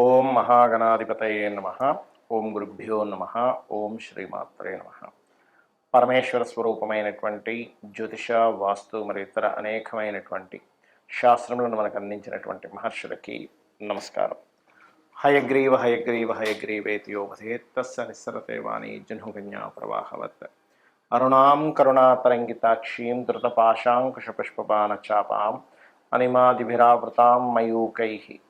ఓం మహాగణాధిపతయే నమ. ఓం గురుభ్యో నమ. ఓం శ్రీమాత్రే నమ. పరమేశ్వర స్వరూపమైనటువంటి జ్యోతిష వాస్తు మరియు ఇతర అనేకమైనటువంటి శాస్త్రములను మనకు అందించినటువంటి మహర్షులకి నమస్కారం. హయగ్రీవ హయగ్రీవ హయగ్రీవేతి యోగధేత్తస్స నిస్సరతేవాణి జన్హుగన్యా ప్రవాహవత్. అరుణాం కరుణాతరంగితాక్షీం ధృతపాశాంకుశపుష్పపాన చాపాం అనిమాదిభిరావృతాం మయూకై.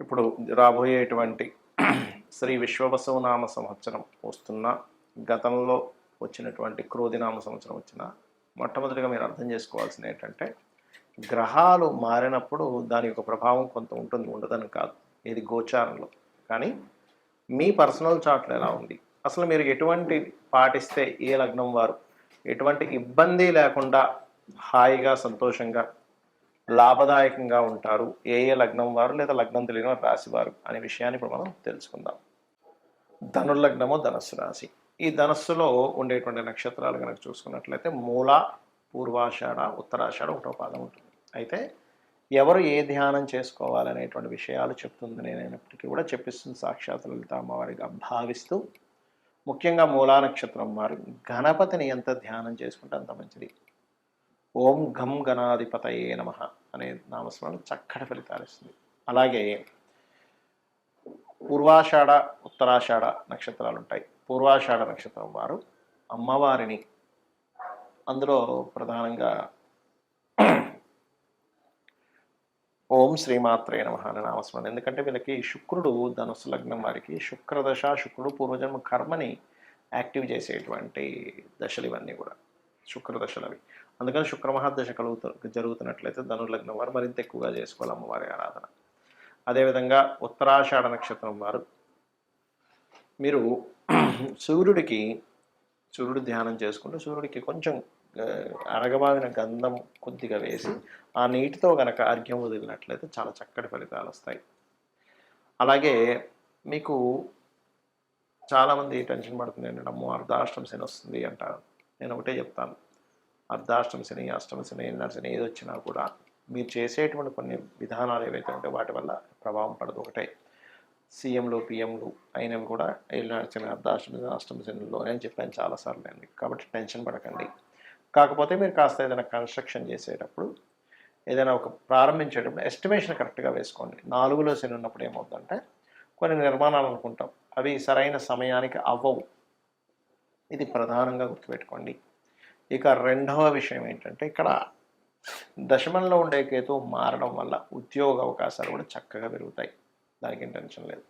ఇప్పుడు రాబోయేటువంటి శ్రీ విశ్వవసవనామ సంవత్సరం వస్తున్న గతంలో వచ్చినటువంటి క్రోధినామ సంవత్సరం వచ్చిన మొట్టమొదటిగా మీరు అర్థం చేసుకోవాల్సింది ఏంటంటే గ్రహాలు మారినప్పుడు దాని యొక్క ప్రభావం కొంత ఉంటుంది ఉండదని కాదు. ఇది గోచారంలో. కానీ మీ పర్సనల్ చార్ట్లో ఎలా ఉంది? అసలు మీరు ఎటువంటి పాటిస్తే ఏ లగ్నం వారు? ఎటువంటి ఇబ్బంది లేకుండా హాయిగా సంతోషంగా లాభదాయకంగా ఉంటారు. ఏ ఏ లగ్నం వారు లేదా లగ్నం తెలియని వారు రాశి వారు అనే విషయాన్ని ఇప్పుడు మనం తెలుసుకుందాం. ధనుర్లగ్నము ధనస్సు రాశి. ఈ ధనస్సులో ఉండేటువంటి నక్షత్రాలు కనుక చూసుకున్నట్లయితే మూల పూర్వాషాఢ ఉత్తరాషాఢ ఒకటో పాదం ఉంటుంది. అయితే ఎవరు ఏ ధ్యానం చేసుకోవాలనేటువంటి విషయాలు చెప్తుంది. నేనైనప్పటికీ కూడా చెప్పిస్తుంది సాక్షాత్ లలిత అమ్మవారిగా భావిస్తూ. ముఖ్యంగా మూలా నక్షత్రం వారు గణపతిని ఎంత ధ్యానం చేసుకుంటే అంత మంచిది. ఓం ఘం గణాధిపతయే నమ అనే నామస్మరణ చక్కటి ఫలితాలు ఇస్తుంది. అలాగే పూర్వాషాఢ ఉత్తరాషాఢ నక్షత్రాలు ఉంటాయి. పూర్వాషాఢ నక్షత్రం వారు అమ్మవారిని అందులో ప్రధానంగా ఓం శ్రీమాత్రే నమ అనే నామస్మరణ. ఎందుకంటే వీళ్ళకి శుక్రుడు ధనుసు లగ్నం వారికి శుక్రదశ శుక్రుడు పూర్వజన్మ కర్మని యాక్టివ్ చేసేటువంటి దశలు ఇవన్నీ కూడా. శుక్రదశలు అవి. అందుకని శుక్రమహాదశ కలుగుతు జరుగుతున్నట్లయితే ధనుర్లగ్నం వారు మరింత ఎక్కువగా చేసుకోవాలి అమ్మవారి ఆరాధన. అదేవిధంగా ఉత్తరాషాఢ నక్షత్రం వారు మీరు సూర్యుడికి సూర్యుడు ధ్యానం చేసుకుంటూ సూర్యుడికి కొంచెం అరగబావిన అరగబాదిన గంధం కొద్దిగా వేసి ఆ నీటితో గనక అర్ఘ్యం వదిలినట్లయితే చాలా చక్కటి ఫలితాలు వస్తాయి. అలాగే మీకు చాలామంది టెన్షన్ పడుతుంది ఏంటంటే అమ్మో అర్ధాష్టమ శని వస్తుంది అంటారు. నేను ఒకటే చెప్తాను. అర్ధాష్టమ శని అష్టమ శని ఎన్నర శని ఏది వచ్చినా కూడా మీరు చేసేటువంటి కొన్ని విధానాలు ఏవైతే ఉంటే వాటి వల్ల ప్రభావం పడదు ఒకటే. సీఎంలు పిఎంలు అయినవి కూడా ఏళ్ళనాడు శని అర్ధాష్టమి శని అష్టమ శనిలోనే అని చెప్పాను చాలాసార్లు అండి కాబట్టి టెన్షన్ పడకండి. కాకపోతే మీరు కాస్త ఏదైనా కన్స్ట్రక్షన్ చేసేటప్పుడు ఏదైనా ఒక ప్రారంభించేటప్పుడు ఎస్టిమేషన్ కరెక్ట్గా వేసుకోండి. నాలుగులో శని ఉన్నప్పుడు ఏమవుతుందంటే కొన్ని నిర్మాణాలు అనుకుంటాం. అవి సరైన సమయానికి అవ్వవు. ఇది ప్రధానంగా గుర్తుపెట్టుకోండి. ఇక రెండవ విషయం ఏంటంటే ఇక్కడ దశమంలో ఉండే కేతు మారడం వల్ల ఉద్యోగ అవకాశాలు కూడా చక్కగా పెరుగుతాయి. దానికి టెన్షన్ లేదు.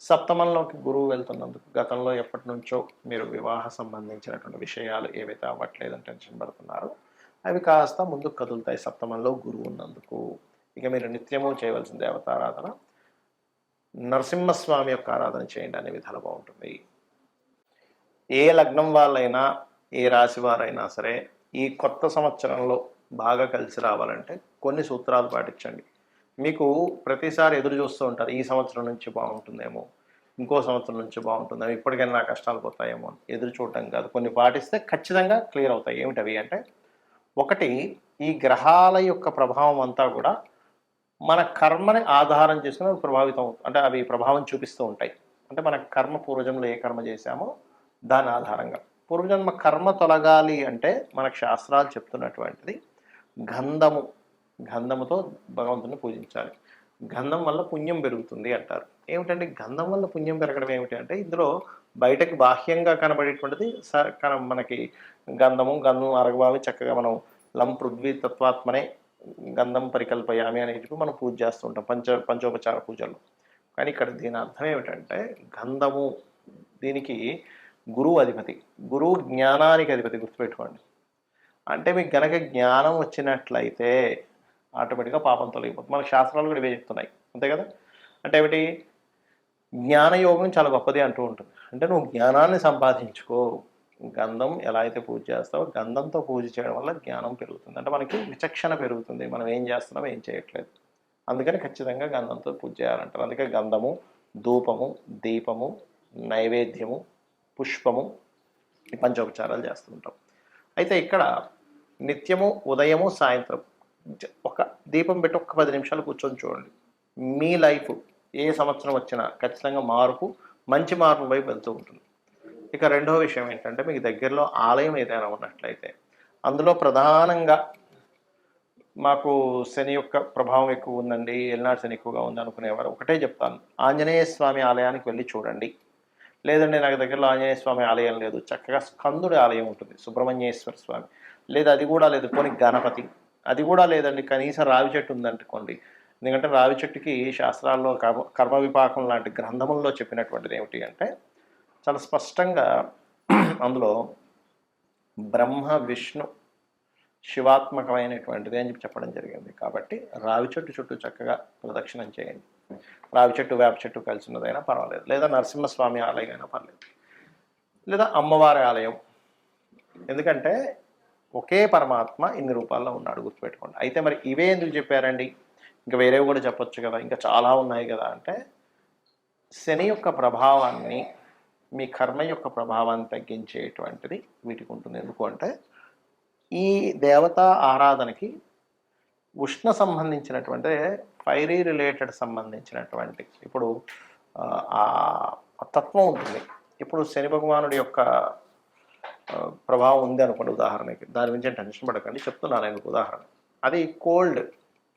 సప్తమంలోకి గురువు వెళ్తున్నందుకు గతంలో ఎప్పటి నుంచో మీరు వివాహ సంబంధించినటువంటి విషయాలు ఏవైతే అవ్వట్లేదని టెన్షన్ పడుతున్నారో అవి కాస్త ముందుకు కదులుతాయి సప్తమంలో గురువు ఉన్నందుకు. ఇక మీరు నిత్యము చేయవలసిన దేవతారాధన నరసింహస్వామి యొక్క ఆరాధన చేయండి అనే విధాలు బాగుంటుంది. ఏ లగ్నం వాళ్ళైనా ఏ రాశి వారైనా సరే ఈ కొత్త సంవత్సరంలో బాగా కలిసి రావాలంటే కొన్ని సూత్రాలు పాటించండి. మీకు ప్రతిసారి ఎదురు చూస్తూ ఉంటారు ఈ సంవత్సరం నుంచి బాగుంటుందేమో ఇంకో సంవత్సరం నుంచి బాగుంటుందేమో ఇప్పటికైనా నా కష్టాలు పోతాయేమో ఎదురు చూడటం కాదు. కొన్ని పాటిస్తే ఖచ్చితంగా క్లియర్ అవుతాయి. ఏమిటవి అంటే ఒకటి ఈ గ్రహాల యొక్క ప్రభావం అంతా కూడా మన కర్మని ఆధారం చేసుకుని అవి ప్రభావితం అవుతాయి అంటే అవి ప్రభావం చూపిస్తూ ఉంటాయి. అంటే మన కర్మ పూర్వజంలో ఏ కర్మ చేశామో దాని ఆధారంగా. పూర్వజన్మ కర్మ తొలగాలి అంటే మనకు శాస్త్రాలు చెప్తున్నటువంటిది గంధము. గంధముతో భగవంతుని పూజించాలి. గంధం వల్ల పుణ్యం పెరుగుతుంది అంటారు. ఏమిటంటే గంధం వల్ల పుణ్యం పెరగడం ఏమిటి అంటే ఇందులో బయటకు బాహ్యంగా కనబడేటువంటిది స మనకి గంధము గంధం అరగబావి చక్కగా మనం లం పృథ్వీ తత్వాత్మనే గంధం పరికల్పయామి అనేటివి మనం పూజ చేస్తూ ఉంటాం పంచ పంచోపచార పూజలు కానీ ఇక్కడ దీని అర్థం ఏమిటంటే గంధము దీనికి గురువు అధిపతి గురువు జ్ఞానానికి అధిపతి గుర్తుపెట్టుకోండి. అంటే మీకు గనక జ్ఞానం వచ్చినట్లయితే ఆటోమేటిక్గా పాపం తొలగిపోతుంది. మనకు శాస్త్రాలు కూడా ఇవే చెప్తున్నాయి. అంతే కదా? అంటే ఏమిటి? జ్ఞానయోగం చాలా గొప్పది అంటూ ఉంటుంది. అంటే నువ్వు జ్ఞానాన్ని సంపాదించుకో. గంధం ఎలా అయితే పూజ చేస్తావో గంధంతో పూజ చేయడం వల్ల జ్ఞానం పెరుగుతుంది. అంటే మనకి విచక్షణ పెరుగుతుంది. మనం ఏం చేస్తున్నాం ఏం చేయట్లేదు. అందుకని ఖచ్చితంగా గంధంతో పూజ చేయాలంటారు. అందుకే గంధము ధూపము దీపము నైవేద్యము పుష్పము ఈ పంచోపచారాలు చేస్తుంటాం. అయితే ఇక్కడ నిత్యము ఉదయము సాయంత్రం ఒక దీపం పెట్టి ఒక్క పది నిమిషాలు కూర్చొని చూడండి. మీ లైఫ్ ఏ సంవత్సరం వచ్చినా ఖచ్చితంగా మార్పు మంచి మార్పు వైపు వెళ్తూ ఉంటుంది. ఇక రెండో విషయం ఏంటంటే మీకు దగ్గరలో ఆలయం ఏదైనా ఉన్నట్లయితే అందులో ప్రధానంగా మాకు శని యొక్క ప్రభావం ఎక్కువ ఉందండి ఎల్నాడు శని ఎక్కువగా ఉంది అనుకునేవారు ఒకటే చెప్తాను. ఆంజనేయ స్వామి ఆలయానికి వెళ్ళి చూడండి. లేదండి నాకు దగ్గరలో ఆంజనేయ స్వామి ఆలయం లేదు. చక్కగా స్కందుడి ఆలయం ఉంటుంది. సుబ్రహ్మణ్యేశ్వర స్వామి. లేదా అది కూడా లేదు. పోనీ గణపతి. అది కూడా లేదండి. కనీసం రావి చెట్టు ఉందనుకోండి. ఎందుకంటే రావి చెట్టుకి శాస్త్రాల్లో కర్మ కర్మ విపాకం లాంటి గ్రంథముల్లో చెప్పినటువంటిది ఏమిటి అంటే చాలా స్పష్టంగా అందులో బ్రహ్మ విష్ణు శివాత్మకమైనటువంటిది అని చెప్పి చెప్పడం జరిగింది. కాబట్టి రావి చెట్టు చుట్టూ చక్కగా ప్రదక్షిణం చేయండి. రావి చెట్టు వేప చెట్టు కలిసి ఉన్నదైనా పర్వాలేదు. లేదా నరసింహస్వామి ఆలయం అయినా పర్లేదు. లేదా అమ్మవారి ఆలయం. ఎందుకంటే ఒకే పరమాత్మ ఇన్ని రూపాల్లో ఉన్నాడు గుర్తుపెట్టుకోండి. అయితే మరి ఇవే ఎందుకు చెప్పారండి? ఇంకా వేరేవి కూడా చెప్పొచ్చు కదా. ఇంకా చాలా ఉన్నాయి కదా అంటే శని యొక్క ప్రభావాన్ని మీ కర్మ యొక్క ప్రభావాన్ని తగ్గించేటువంటిది వీటికి ఉంటుంది. ఎందుకు అంటే ఈ దేవతా ఆరాధనకి ఉష్ణ సంబంధించినటువంటి ఫైరీ రిలేటెడ్ సంబంధించినటువంటి ఇప్పుడు ఆ, తత్వం ఉంటుంది. ఇప్పుడు శని భగవానుడి యొక్క ప్రభావం ఉంది అనుకోండి ఉదాహరణకి. దాని గురించి టెన్షన్ పడకండి. చెప్తున్నాను నేను ఒక ఉదాహరణ. అది కోల్డ్.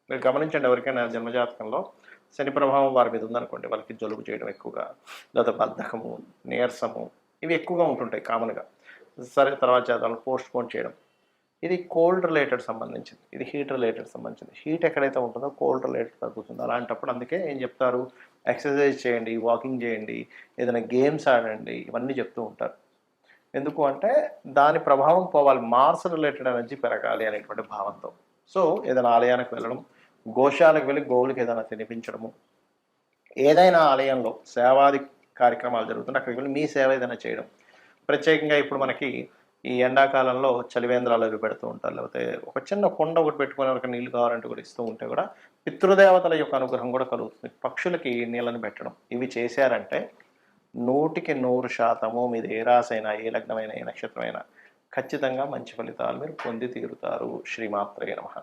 మీరు గమనించండి ఎవరికైనా జన్మజాతకంలో శని ప్రభావం వారి మీద ఉందనుకోండి. వాళ్ళకి జలుబు చేయడం ఎక్కువగా లేదా బద్ధకము నీరసము ఇవి ఎక్కువగా ఉంటుంటాయి కామన్గా. సరే తర్వాత చేద్దాం పోస్ట్ పోన్ చేయడం. ఇది కోల్డ్ రిలేటెడ్ సంబంధించింది. ఇది హీట్ రిలేటెడ్ సంబంధించింది. హీట్ ఎక్కడైతే ఉంటుందో కోల్డ్ రిలేటెడ్ తగ్గుతుంది అలాంటప్పుడు అందుకే ఏం చెప్తారు? ఎక్సర్సైజ్ చేయండి వాకింగ్ చేయండి ఏదైనా గేమ్స్ ఆడండి ఇవన్నీ చెప్తూ ఉంటారు. ఎందుకు అంటే దాని ప్రభావం పోవాలి. మార్స్ రిలేటెడ్ ఎనర్జీ పెరగాలి అనేటువంటి భావంతో. సో ఏదైనా ఆలయానికి వెళ్ళడం గోశాలకు వెళ్ళి గోవులకి ఏదైనా తినిపించడము ఏదైనా ఆలయంలో సేవాది కార్యక్రమాలు జరుగుతుంటే అక్కడికి వెళ్ళి మీ సేవ ఏదైనా చేయడం. ప్రత్యేకంగా ఇప్పుడు మనకి ఈ ఎండాకాలంలో చలివేంద్రాలు అవి పెడుతూ ఉంటారు. లేకపోతే ఒక చిన్న కొండ ఒకటి పెట్టుకుని వాళ్ళకి నీళ్ళు కావాలంటే కూడా ఇస్తూ ఉంటే కూడా పితృదేవతల యొక్క అనుగ్రహం కూడా కలుగుతుంది. పక్షులకి నీళ్ళని పెట్టడం. ఇవి చేశారంటే నూటికి నూరు శాతము మీది ఏ రాసైనా ఏ లగ్నమైన ఏ నక్షత్రమైనా ఖచ్చితంగా మంచి ఫలితాలు మీరు పొంది తీరుతారు. శ్రీమాత్రే నమః.